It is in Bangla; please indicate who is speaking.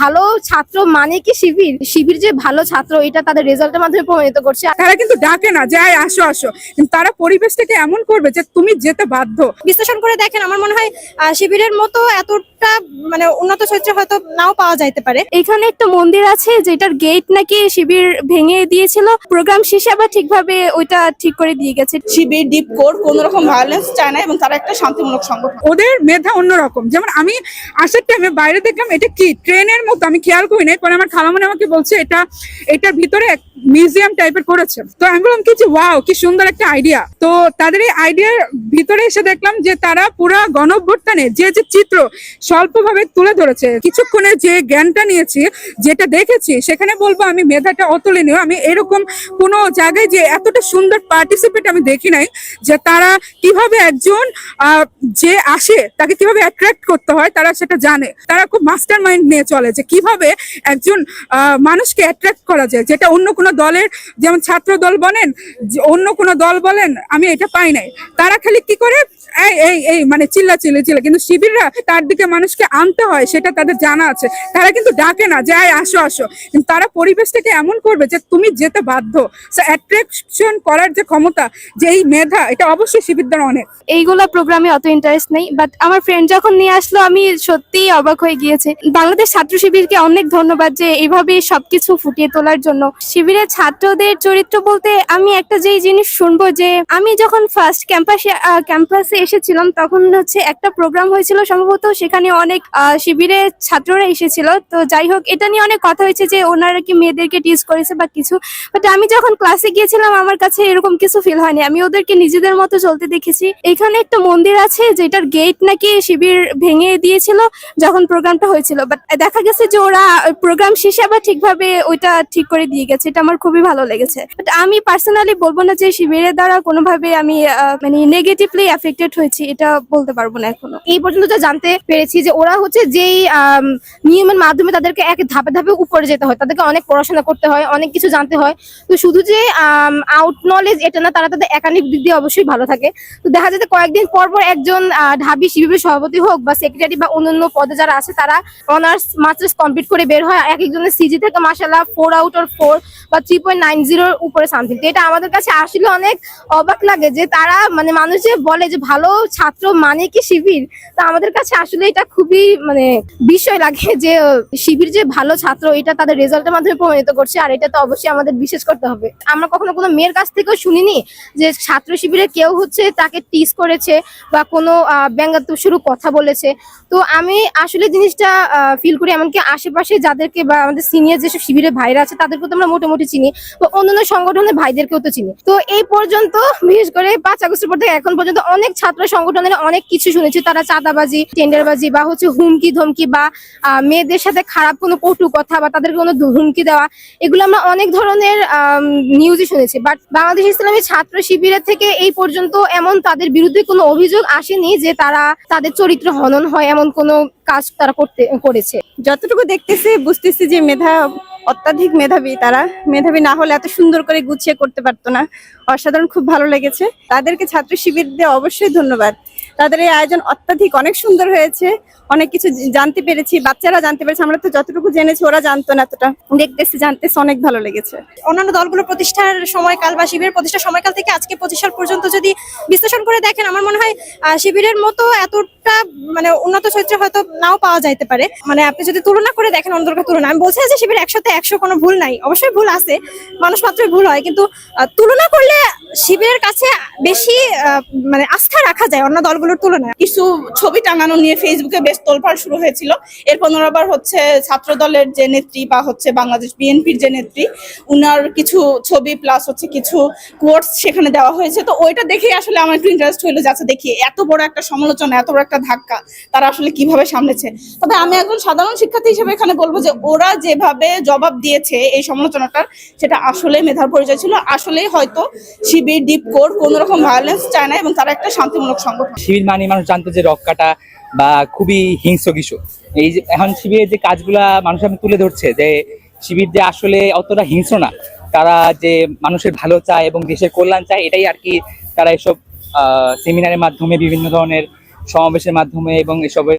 Speaker 1: ভালো ছাত্র মানে কি শিবির? শিবির যে ভালো ছাত্র এটা তাদের রেজাল্টের মাধ্যমে প্রমাণিত করছে।
Speaker 2: তারা কিন্তু ডাকে না যে আসো আসো। কিন্তু তারা পরিবেশটাকে এমন করবে যে তুমি যেতে বাধ্য।
Speaker 3: বিশ্লেষণ করে দেখেন আমার মনে হয় শিবিরের মতো এতটা মানে উন্নত চরিত্র হয়তো নাও পাওয়া যাইতে পারে।
Speaker 1: এখানে একটা মন্দির আছে যেটার গেট নাকি শিবির ভেঙে দিয়েছিল। প্রোগ্রাম শেষে আবার ঠিকভাবে ওইটা ঠিক করে দিয়ে গেছে।
Speaker 4: শিবির ডিপ কোর কোন রকম ভায়োলেন্স চায় না এবং তারা একটা শান্তিমূলক সংগঠন।
Speaker 2: ওদের মেধা অন্যরকম। যেমন আমি আসার টাইমে বাইরে দেখলাম এটা কি? ট্রেনের মতো আমি খেয়াল করি নাই পরে আমার খালামনে আমাকে বলছে এটা এটার ভিতরে মিউজিয়াম টাইপের করেছে। তো আমি বললাম কি যে ওয়াও কি সুন্দর একটা আইডিয়া তো তাদের এই আইডিয়ার ভিতরে এসে দেখলাম যে, তারা পুরা গণভ্যুত্থানে যে যে চিত্র স্বল্পভাবে তুলে ধরেছে, কিছুক্ষণে যে জ্ঞানটা নিয়েছি, যেটা দেখেছি, সেখানে বলব আমি মেধাটা অতুলনীয়। আমি এরকম কোনো জায়গায় যে, এতটা সুন্দর পার্টিসিপেট আমি দেখি নাই যে, তারা কীভাবে একজন যে আসে, তাকে কীভাবে অ্যাট্রাক্ট করতে হয়, তারা সেটা জানে। তারা খুব মাস্টার মাইন্ড নিয়ে চলে যে, কীভাবে একজন মানুষকে অ্যাট্রাক্ট করা যায়, যেটা অন্য কোনো দলের যেমন ছাত্র দল বলেন অন্য কোনো দল বলেন আমি এটা পাই নাই। তারা খালি কি করে? এই এই মানে চিল্লা চিল্লা। চিল্লা কিন্তু শিবিররা তার দিকে মানুষকে আনতে হয় সেটা তাদের জানা আছে। তারা কিন্তু ডাকে না যে "আয়, আসো আসো। কিন্তু তারা পরিবেশটাকে এমন করবে যে তুমি যেতে বাধ্য। অ্যাট্রাকশন করার যে ক্ষমতা যে এই মেধা এটা অবশ্যই শিবিরদের অনেক।
Speaker 1: এইগুলা প্রোগ্রামে অত ইন্টারেস্ট নেই বাট আমার ফ্রেন্ড যখন নিয়ে আসলো আমি সত্যিই অবাক হয়ে গিয়েছে। বাংলাদেশ ছাত্র শিবিরকে অনেক ধন্যবাদ যে এইভাবে সবকিছু ফুটিয়ে তোলার জন্য। শিবিরের ছাত্রদের চরিত্র বলতে আমি একটা যেই জিনিস শুনব যে আমি যখন ফার্স্ট ক্যাম্পাসে ক্যাম্পাসে এসেছিলাম তখন হচ্ছে একটা প্রোগ্রাম হয়েছিল সম্ভবত সেখানে অনেক আহ, শিবিরের ছাত্ররা এসেছিল। তো যাই হোক এটা নিয়ে অনেক কথা হয়েছে যে ওনারা কি মেয়েদেরকে টিজ করেছে বা কিছু। বাট আমি যখন ক্লাসে গিয়েছিলাম আমার কাছে এরকম কিছু ফিল হয়নি। আমি ওদেরকে নিজেদের মতো চলতে দেখেছি। এখানে একটা মন্দির আছে যেটার গেট নাকি শিবির ভেঙে দিয়েছিল যখন প্রোগ্রামটা হয়েছিল। বাট দেখা গেছে যে ওরা প্রোগ্রাম শেষে আবার ঠিকভাবে ওইটা ঠিক করে দিয়ে গেছে। এটা আমার খুবই ভালো লেগেছে। বাট আমি পার্সোনালি বলব না যে শিবিরের দ্বারা কোনোভাবে আমি মানে নেগেটিভলি এফেক্টেড হয়েছি, এটা বলতে পারব না এখনও। এই পর্যন্ত যা জানতে পেরেছি যে ওরা হচ্ছে যেই নিয়মের মাধ্যমে তাদেরকে এক ধাপে ধাপে উপরে যেতে হয়, তাদেরকে অনেক পড়াশোনা করতে হয়, অনেক কিছু জানতে হয়। তো শুধু যে আউট নলেজ এটা না, তারা তাদের একাডেমিক দিক দিয়ে অবশ্যই ভালো থাকে। তো দেখা যায় কয়েকদিন পর পর একজন ঢাবি শিবিরের সভাপতি হোক বা সেক্রেটারি বা অন্যান্য পদে যারা আছে, তারা অনার্স মাস্টার্স কমপ্লিট করে বের হয়। এক একজনের সিজি থেকে মাসাল্লাহ ফোর আউট অর ফোর বা থ্রি পয়েন্ট নাইন জিরোর উপরে সামথিং এটা আমাদের কাছে আসলে অনেক অবাক লাগে যে তারা মানে মানুষ বলে যে ভালো ছাত্র মানে কি শিবির? তো আমাদের কাছে আসলে এটা খুবই মানে বিষয় লাগে যে শিবির যে ভালো ছাত্র এটা তাদের রেজাল্টের মাধ্যমে প্রমাণিত করছে আর এটা তো অবশ্যই আমাদের বিশেষ করতে হবে। আমরা কখনো কোনো মেয়ের কাছ থেকেও শুনিনি যে ছাত্র শিবিরে কেউ হচ্ছে তাকে টিস করেছে বা কোনো আহ, শুরু কথা বলেছে। তো আমি আসলে জিনিসটা ফিল করি এমনকি আশেপাশে যাদেরকে বা আমাদের সিনিয়র যেসব শিবিরের ভাইরা আছে তাদেরকে তো আমরা মোটামুটি চিনি বা অন্যান্য সংগঠনের ভাইদেরকেও তো চিনি। তো এই পর্যন্ত, বিশেষ করে পাঁচ আগস্টের পর থেকে এখন পর্যন্ত অনেক ছাত্র সংগঠনের অনেক কিছু শুনেছি। তারা চাঁদাবাজি, টেন্ডারবাজি বা হচ্ছে হুমকি, ধমকি বা মেয়েদের সাথে খারাপ কোনো কটু কথা বা তাদেরকে কোনো হুমকি দেওয়া, এগুলো আমরা অনেক ধরনের নিউজে শুনেছি। বাট বাংলাদেশ ইসলামী ছাত্র শিবিরের থেকে এই পর্যন্ত এমন তাদের বিরুদ্ধে কোনো অভিযোগ আসেনি যে তারা তাদের চরিত্র হনন হয় এমন কোনো কাজ তারা করতে, করেছে।
Speaker 3: যতটুকু দেখতেছি, বুঝতেছি যে মেধা অত্যাধিক মেধাবী তারা। মেধাবী না হলে এত সুন্দর করে গুছিয়ে করতে পারতো না। অসাধারণ, খুব ভালো লেগেছে। তাদেরকে ছাত্র শিবির দিয়ে অবশ্যই ধন্যবাদ। তাদের এই আয়োজন অত্যাধিক, অনেক সুন্দর হয়েছে। অনেক কিছু জানতে পেরেছি, বাচ্চারা জানতে পেরেছে। আমরা তো যতটুকু জেনেছি, ওরা জানতো না এতটা। দেখতেছি, জানতেছি, অনেক ভালো লেগেছে। অন্যান্য দলগুলো প্রতিষ্ঠার সময়কাল বা শিবিরের প্রতিষ্ঠার সময়কাল থেকে আজকে পঁচিশ সাল পর্যন্ত যদি বিশ্লেষণ করে দেখেন, আমার মনে হয় শিবিরের মতো এতটা মানে উন্নত চরিত্র হয়তো নাও পাওয়া যাইতে পারে। মানে আপনি যদি তুলনা করে দেখেন দলকার তুলনা, আমি বলছি যে শিবির একশোতে একশো কোনো ভুল নাই। অবশ্যই ভুল আছে, মানুষ মাত্রই ভুল হয়। কিন্তু তুলনা করলে শিবিরের কাছে বেশি মানে আস্থা রাখা যায় অন্য দলগুলোর তুলনায়।
Speaker 4: কিছু ছবি টাঙানো নিয়ে ফেসবুকে বেশ তোলপাড় শুরু হয়েছিল। এরপর আবার হচ্ছে ছাত্র দলের যে নেত্রী বা হচ্ছে বাংলাদেশ বিএনপির যে নেত্রী, উনার কিছু ছবি প্লাস হচ্ছে কিছু কোর্স সেখানে দেওয়া হয়েছে। তো ওইটা দেখেই আসলে আমার একটু ইন্টারেস্ট হইল যাচ্ছে দেখি, এত বড় একটা সমালোচনা, এত বড় একটা ধাক্কা তারা আসলে কীভাবে সামলেছে? তবে আমি একজন সাধারণ শিক্ষার্থী হিসেবে এখানে বলব যে, ওরা যেভাবে জবাব দিয়েছে এই সমালোচনাটার, সেটা আসলে মেধার পরিচয় ছিল। আসলেই হয়তো শিবির, ডিপ কোর কোন রকম ভায়োলেন্স চায় না এবং তারা একটা শান্তিমূলক সংগঠন।
Speaker 5: শিবির মানে মানুষ জানতো যে রক কাটা বা খুবই হিংস্র কিছু। এই যে এখন শিবিরের যে কাজগুলা মানুষ আমি তুলে ধরছে যে শিবির যে আসলে অতটা হিংস্র না, তারা যে মানুষের ভালো চায় এবং দেশের কল্যাণ চায়, এটাই আর কি তারা এসব সেমিনারের মাধ্যমে বিভিন্ন ধরনের সমাবেশের মাধ্যমে এবং এসবের